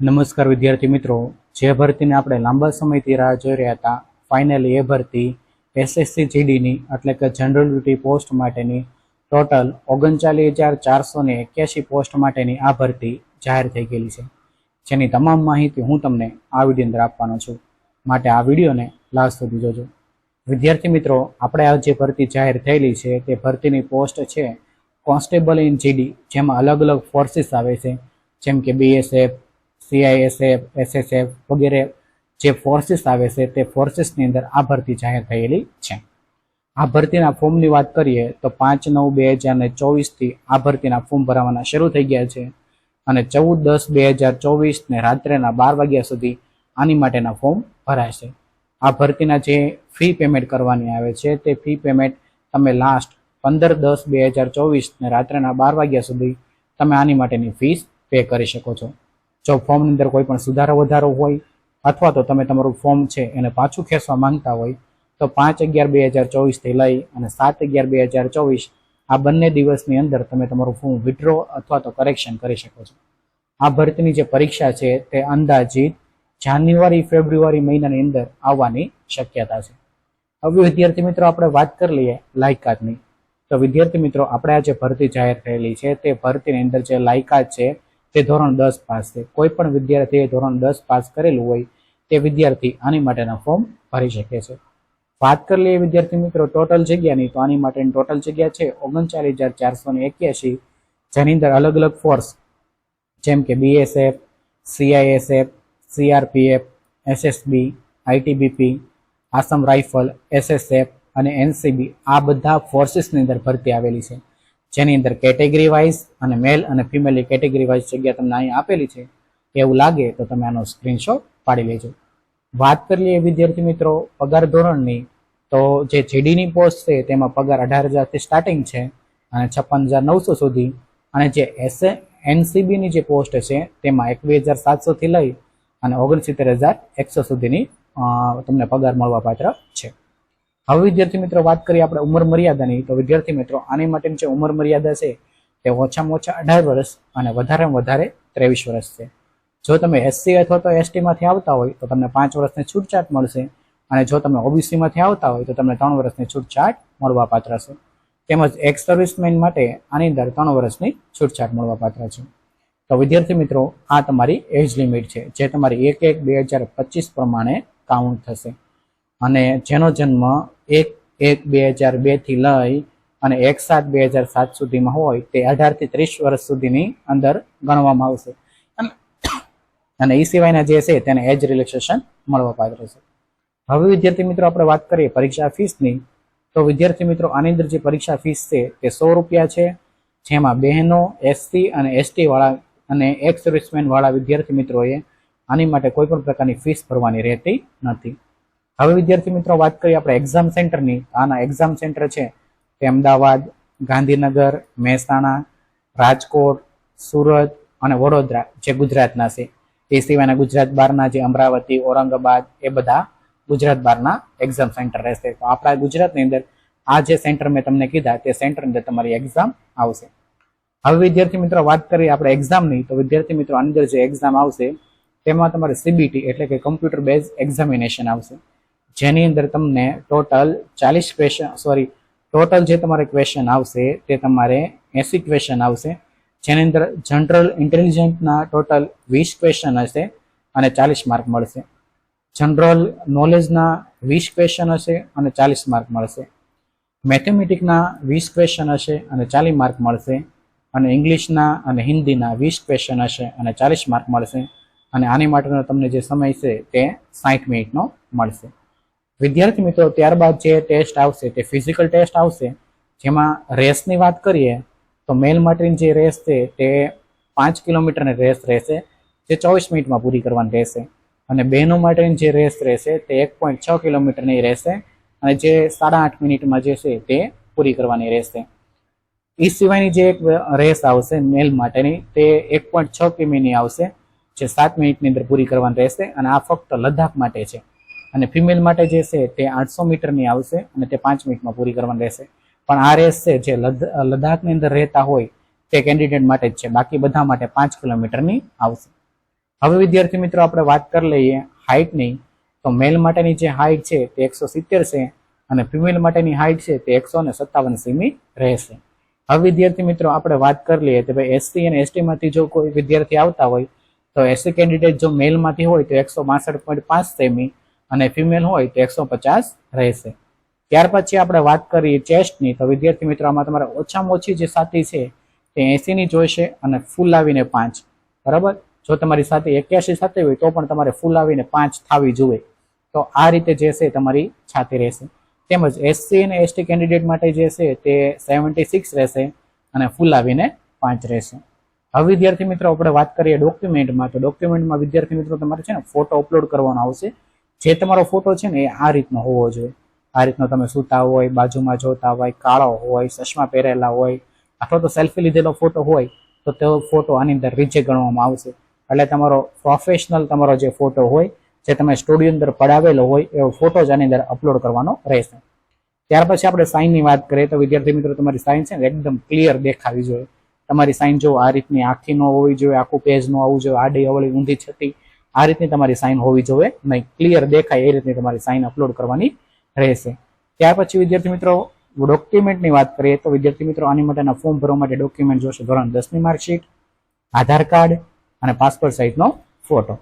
નમસ્કાર વિદ્યાર્થી મિત્રો. જે ભરતીને આપણે લાંબા સમયથી રાહ જોઈ રહ્યા હતા ફાઇનલી એ ભરતી એસએસસી જીડીની એટલે કે જનરલ ડ્યુટી પોસ્ટ માટેની ટોટલ ઓગણચાલીસ હજાર ચારસો ને એક્યાસી પોસ્ટ માટેની આ ભરતી જાહેર થઈ ગયેલી છે. જેની તમામ માહિતી હું તમને આ વીડિયો અંદર આપવાનો છું. માટે આ વિડીયોને લાસ્ટ સુધી જોજો. વિદ્યાર્થી મિત્રો, આપણે આ જે ભરતી જાહેર થયેલી છે, તે ભરતીની પોસ્ટ છે કોન્સ્ટેબલ ઇન જીડી જેમાં અલગ અલગ ફોર્સિસ આવે છે, જેમ કે બીએસએફ સીઆઈએસએફ એસએસએફ વગેરે જે ફોર્સિસ આવે છે તે ફોર્સિસની અંદર આ ભરતી જાહેર થયેલી છે. આ ભરતીના ફોર્મની વાત કરીએ તો પાંચ, નવ, બે હજાર ને ચોવીસથી આ ભરતીના ફોર્મ ભરાવાના શરૂ થઈ ગયા છે અને ચૌદ, દસ, બે હજાર ચોવીસ ને રાત્રેના બાર વાગ્યા સુધી આની માટેના ફોર્મ ભરાશે આ ભરતીના જે ફી પેમેન્ટ કરવાની આવે છે તે ફી પેમેન્ટ તમે લાસ્ટ પંદર, દસ, બે હજાર ચોવીસ ને રાત્રેના બાર વાગ્યા સુધી તમે આની માટેની ફીસ પે કરી શકો છો. જો ફોર્મની અંદર કોઈ પણ સુધારો વધારો હોય, અથવા તો તમે તમારું ફોર્મ છે એને પાછું ખેંચવા માંગતા હોય, તો પાંચ અગિયાર બે હજાર ચોવીસથી લઈ અને સાત અગિયાર બે હજાર ચોવીસ આ બંને દિવસની અંદર તમે તમારું ફોર્મ વિડ્રો અથવા તો કરેક્શન કરી શકો છો. આ ભરતીની જે પરીક્ષા છે તે અંદાજિત જાન્યુઆરી, ફેબ્રુઆરી મહિનાની અંદર આવવાની શક્યતા છે. હવે વિદ્યાર્થી મિત્રો, આપણે વાત કરી લઈએ લાયકાતની. તો વિદ્યાર્થી મિત્રો, આપણે આ જે ભરતી જાહેર થયેલી છે તે ભરતીની અંદર જે લાયકાત છે તે ધોરણ દસ પાસ છે. કોઈ પણ વિદ્યાર્થીએ ધોરણ દસ પાસ કરેલું હોય તે વિદ્યાર્થી આની માટેના ફોર્મ ભરી શકે છે. વાત કરી લઈએ વિદ્યાર્થી મિત્રો, ટોટલ જગ્યાની, તો આની માટેની ટોટલ જગ્યા છે ઓગણચાલીસ હજાર ચારસો ને એક્યાસી જેની અંદર અલગ અલગ ફોર્સ જેમ કે BSF CISF CRPF SSB ITBP Assam rifle SSF અને એનસીબી આ બધા ફોર્સિસની અંદર ભરતી આવેલી છે. જેની અંદર કેટેગરી વાઇઝ અને મેલ અને ફિમેલની કેટેગરી વાઇઝ જગ્યા તમને અહીં આપેલી છે એવું લાગે તો તમે આનો સ્ક્રીનશોટ પાડી લેજો. વાત કરી લઈએ વિદ્યાર્થી મિત્રો પગાર ધોરણની, તો જે જીડીની પોસ્ટ છે તેમાં પગાર અઢાર હજારથી સ્ટાર્ટિંગ છે અને છપ્પન હજાર નવસો સુધી. અને જે એસ એનસીબીની જે પોસ્ટ છે તેમાં એકવીસ હજાર સાતસોથી લઈ અને ઓગણસિત્તેર હજાર એકસો સુધીની તમને પગાર મળવા પાત્ર છે. હવે વિદ્યાર્થી મિત્રો વાત કરીએ આપણે ઉંમર મર્યાદાની. તો વિદ્યાર્થી મિત્રો, આની માટેની જે ઉંમર મર્યાદા છે તે ઓછામાં ઓછા અઢાર વર્ષ અને વધારેમાં વધારે ત્રેવીસ વર્ષ છે. જો તમે એસસી અથવા તો એસટીમાંથી આવતા હોય, તો તમને પાંચ વર્ષની છૂટછાટ મળશે અને જો તમે ઓબીસીમાંથી આવતા હોય, તો તમને ત્રણ વર્ષની છૂટછાટ મળવા પાત્ર છે. તેમજ એક્સ સર્વિસમેન માટે આની અંદર ત્રણ વર્ષની છૂટછાટ મળવા પાત્ર છે. તો વિદ્યાર્થી મિત્રો, આ તમારી એજ લિમિટ છે, જે તમારી એક એક બે હજાર પચીસ પ્રમાણે કાઉન્ટ થશે. અને જેનો જન્મ એક એક બે હજાર બેથી લઈ અને એક સાત બે હજાર સાત સુધીમાં હોય તે અઢારથી ત્રીસ વર્ષ સુધીની અંદર ગણવામાં આવશે. અને- એ સિવાયના જે છે તેને એજ રિલેક્સેશન મળવા પાત્ર છે. હવે વિદ્યાર્થી મિત્રો આપણે વાત કરીએ પરીક્ષા ફીસની. તો વિદ્યાર્થી મિત્રો આની અંદર જે પરીક્ષા ફીસ છે તે સો રૂપિયા છે. જેમાં બહેનો એસસી અને એસટી વાળા અને એક્સ સર્વિસમેન વાળા વિદ્યાર્થી મિત્રોએ આની માટે કોઈ પણ પ્રકારની ફીસ ભરવાની રહેતી નથી. હવે વિદ્યાર્થી મિત્રો વાત કરીએ આપણે એક્ઝામ સેન્ટરની આના એક્ઝામ સેન્ટર છે. તે અમદાવાદ, ગાંધીનગર, મહેસાણા, રાજકોટ, સુરત અને વડોદરા, જે ગુજરાતના છે. એ સિવાયના ગુજરાત બહારના જે અમરાવતી, ઔરંગાબાદ, એ બધા ગુજરાત બહારના એક્ઝામ સેન્ટર રહેશે. તો આપણા ગુજરાતની અંદર આ જે સેન્ટર મેં તમને કીધા, તે સેન્ટર અંદર તમારી એક્ઝામ આવશે. હવે વિદ્યાર્થી મિત્રો વાત કરીએ આપણે એક્ઝામની તો વિદ્યાર્થી મિત્રો અંદર જે એક્ઝામ આવશે, તેમાં તમારે સીબીટી એટલે કે કમ્પ્યુટર બેઝ એક્ઝામિનેશન આવશે. જેની અંદર તમને ટોટલ ચાલીસ ક્વેશ્ચન સોરી ટોટલ જે તમારે ક્વેશ્ચન આવશે તે તમારે એસી ક્વેશ્ચન આવશે. જેની અંદર જનરલ ઇન્ટેલિજન્સના ટોટલ વીસ ક્વેશ્ચન હશે અને ચાલીસ માર્ક મળશે. જનરલ નોલેજના વીસ ક્વેશ્ચન હશે અને ચાલીસ માર્ક મળશે. મેથેમેટિકના વીસ ક્વેશ્ચન હશે અને ચાલીસ માર્ક મળશે. અને ઇંગ્લિશના અને હિન્દીના વીસ ક્વેશ્ચન હશે અને ચાલીસ માર્ક મળશે. અને આની માટેનો તમને જે સમય છે તે સાઠ મિનિટનો મળશે. વિદ્યાર્થી મિત્રો, ત્યારબાદ જે ટેસ્ટ આવશે તે ફિઝિકલ ટેસ્ટ આવશે. જેમાં રેસની વાત કરીએ, તો મેલ માટેની જે રેસ છે તે પાંચ કિલોમીટરની રેસ રહેશે, જે ચોવીસ મિનિટમાં પૂરી કરવાની રહેશે. અને બહેનો માટેની જે રેસ રહેશે તે એક પોઈન્ટ છ કિલોમીટરની રહેશે અને જે સાડા આઠ મિનિટમાં જે છે તે પૂરી કરવાની રહેશે. એ સિવાયની જે એક રેસ આવશે મેલ માટેની તે એક પોઈન્ટ છ કિમીની આવશે, જે સાત મિનિટની અંદર પૂરી કરવાની રહેશે અને આ ફક્ત લદ્દાખ માટે છે. અને ફિમેલ માટે જે છે તે આઠસો મીટરની આવશે અને તે પાંચ મિનિટમાં પૂરી કરવાની રહેશે. પણ આ રેસ છે જે લદ્દ- લદ્દાખની અંદર રહેતા હોય તે કેન્ડિડેટ માટે જ છે. બાકી બધા માટે પાંચ કિલોમીટરની આવશે. હવે વિદ્યાર્થી મિત્રો આપણે વાત કરી લઈએ હાઇટની તો મેલ માટેની જે હાઇટ છે તે એકસો સિત્તેર છે અને ફિમેલ માટેની હાઇટ છે તે એકસો ને સત્તાવન સેમી રહેશે. હવે વિદ્યાર્થી મિત્રો આપણે વાત કરી લઈએ તો ભાઈ એસસી અને એસટીમાંથી જો કોઈ વિદ્યાર્થી આવતા હોય તો એસસી કેન્ડિડેટ જો મેલમાંથી હોય તો એકસો બાસઠ પોઈન્ટ પાંચ સેમી અને ફિમેલ હોય તો એકસો પચાસ રહેશે. ત્યાર પછી આપણે વાત કરીએ ચેસ્ટની તો વિદ્યાર્થી મિત્રો, આમાં તમારે ઓછામાં ઓછી જે સાથી છે તે એસીની જોઈશે અને ફૂલ આવીને પાંચ. બરાબર? જો તમારી સાથે એક્યાસી સાથે હોય તો પણ તમારે ફૂલ આવીને પાંચ થાવી જોઈએ. તો આ રીતે જે છે તમારી છાતી રહેશે. તેમજ એસસી અને એસટી કેન્ડિડેટ માટે જે છે તે સેવન્ટી સિક્સ રહેશે અને ફૂલ આવીને પાંચ રહેશે. હવે વિદ્યાર્થી મિત્રો, આપણે વાત કરીએ ડોક્યુમેન્ટમાં તો ડોક્યુમેન્ટમાં વિદ્યાર્થી મિત્રો, તમારે છે ને ફોટો અપલોડ કરવાનો આવશે. જે તમારો ફોટો છે ને એ આ રીતનો હોવો જોઈએ. આ રીતનો તમે સૂતા હોય, બાજુમાં જોતા હોય, કાળો હોય, ચશ્મા પહેરેલા હોય, અથવા તો સેલ્ફી લીધેલો ફોટો હોય, તો તે ફોટો આની અંદર રીચે ગણવામાં આવશે. એટલે તમારો પ્રોફેશનલ તમારો જે ફોટો હોય, જે તમે સ્ટુડિયો અંદર પડાવેલો હોય, એવો ફોટો જ આની અંદર અપલોડ કરવાનો રહેશે. ત્યાર પછી આપણે સાઇનની વાત કરીએ, તો વિદ્યાર્થી મિત્રો, તમારી સાઇન છે ને એકદમ ક્લિયર દેખાવી જોઈએ. તમારી સાઇન જો આ રીતની આખી ન હોવી જોઈએ, આખું પેજ ન આવવું જોઈએ, આડી અવળી ઊંધી છતી આ રીતની તમારી સાઇન હોવી જોઈએ. નહીં ક્લિયર દેખાય એ રીતની તમારી સાઇન અપલોડ કરવાની રહેશે. ત્યાર પછી વિદ્યાર્થી મિત્રો ડોક્યુમેન્ટની વાત કરીએ તો વિદ્યાર્થી મિત્રો, આની માટેના ફોર્મ ભરવા માટે ડોક્યુમેન્ટ જોશે ધોરણ દસની માર્કશીટ આધાર કાર્ડ અને પાસપોર્ટ સાઇઝનો ફોટો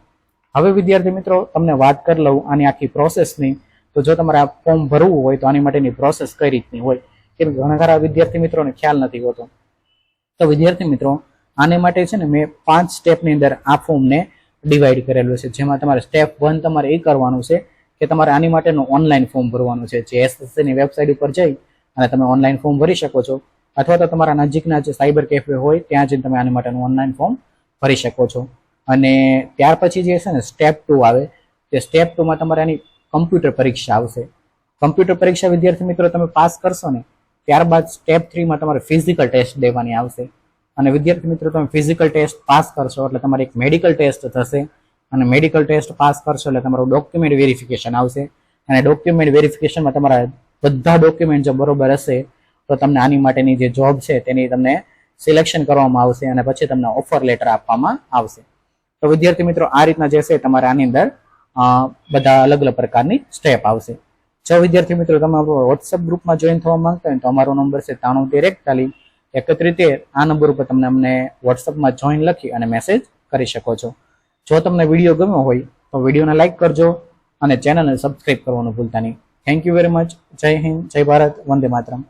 હવે વિદ્યાર્થી મિત્રો, તમને વાત કરી લઉં આની આખી પ્રોસેસની તો જો તમારે આ ફોર્મ ભરવું હોય તો આની માટેની પ્રોસેસ કઈ રીતની હોય? કેમ ઘણા ખરા વિદ્યાર્થી મિત્રોને ખ્યાલ નથી હોતો. તો વિદ્યાર્થી મિત્રો, આને માટે છે ને મેં પાંચ સ્ટેપની અંદર આ ફોર્મને ડિવાઈડ કરેલું છે. જેમાં તમારે સ્ટેપ વન તમારે એ કરવાનું છે કે તમારે આની માટેનું ઓનલાઈન ફોર્મ ભરવાનું છે. જે એસએસસીની વેબસાઇટ ઉપર જઈ અને તમે ઓનલાઈન ફોર્મ ભરી શકો છો. અથવા તો તમારા નજીકના જે સાયબર કેફે હોય, ત્યાં જઈને તમે આની માટેનું ઓનલાઈન ફોર્મ ભરી શકો છો. અને ત્યાર પછી જે છે ને સ્ટેપ ટુ આવે. તે સ્ટેપ ટુમાં તમારે આની કમ્પ્યુટર પરીક્ષા આવશે. કમ્પ્યુટર પરીક્ષા વિદ્યાર્થી મિત્રો, તમે પાસ કરશો ને, ત્યારબાદ સ્ટેપ થ્રીમાં તમારે ફિઝિકલ ટેસ્ટ દેવાની આવશે. અને વિદ્યાર્થી મિત્રો, તમે ફિઝિકલ ટેસ્ટ પાસ કરશો એટલે તમારે એક મેડિકલ ટેસ્ટ થશે. અને મેડિકલ ટેસ્ટ પાસ કરશો એટલે તમારું ડોક્યુમેન્ટ વેરિફિકેશન આવશે. અને ડોક્યુમેન્ટ વેરિફિકેશનમાં તમારા બધા ડોક્યુમેન્ટ જો બરોબર હશે, તો તમને આની માટેની જે જોબ છે, તેની તમને સિલેક્શન કરવામાં આવશે અને પછી તમને ઓફર લેટર આપવામાં આવશે. તો વિદ્યાર્થી મિત્રો, આ રીતના જે છે, તમારે આની અંદર બધા અલગ અલગ પ્રકારની સ્ટેપ આવશે. જો વિદ્યાર્થી મિત્રો, તમે વોટ્સઅપ ગ્રુપમાં જોઈન થવા માંગતા હોય તો અમારો નંબર છે ત્રાણું તેર એકતાલીસ. એકત્રીસ તેર આ નંબર ઉપર તમને અમને વોટ્સઅપમાં જોઈન લખી અને મેસેજ કરી શકો છો. જો તમને વીડિયો ગમ્યો હોય, તો વિડીયોને લાઇક કરજો અને ચેનલને સબસ્ક્રાઈબ કરવાનું ભૂલતા નહીં. થેન્ક યુ વેરી મચ જય હિન્દ, જય ભારત, વંદે માતરમ.